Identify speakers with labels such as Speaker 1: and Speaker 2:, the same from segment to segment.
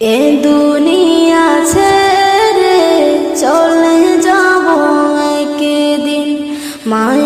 Speaker 1: এ দুনিয়া ছেড়ে চলে যাব একদিন। মায়ের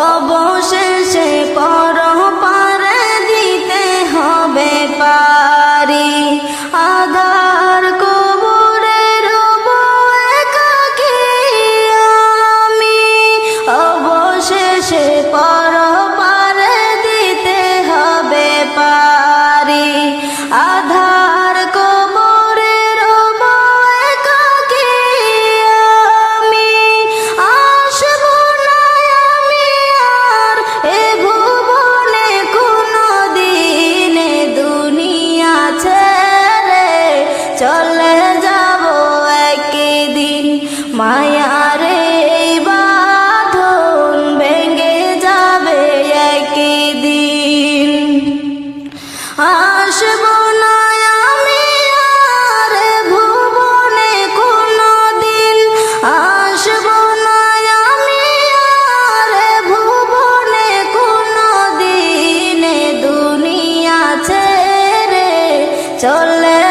Speaker 1: অবশেষে পর পারে দিতে হবে পারি। চলে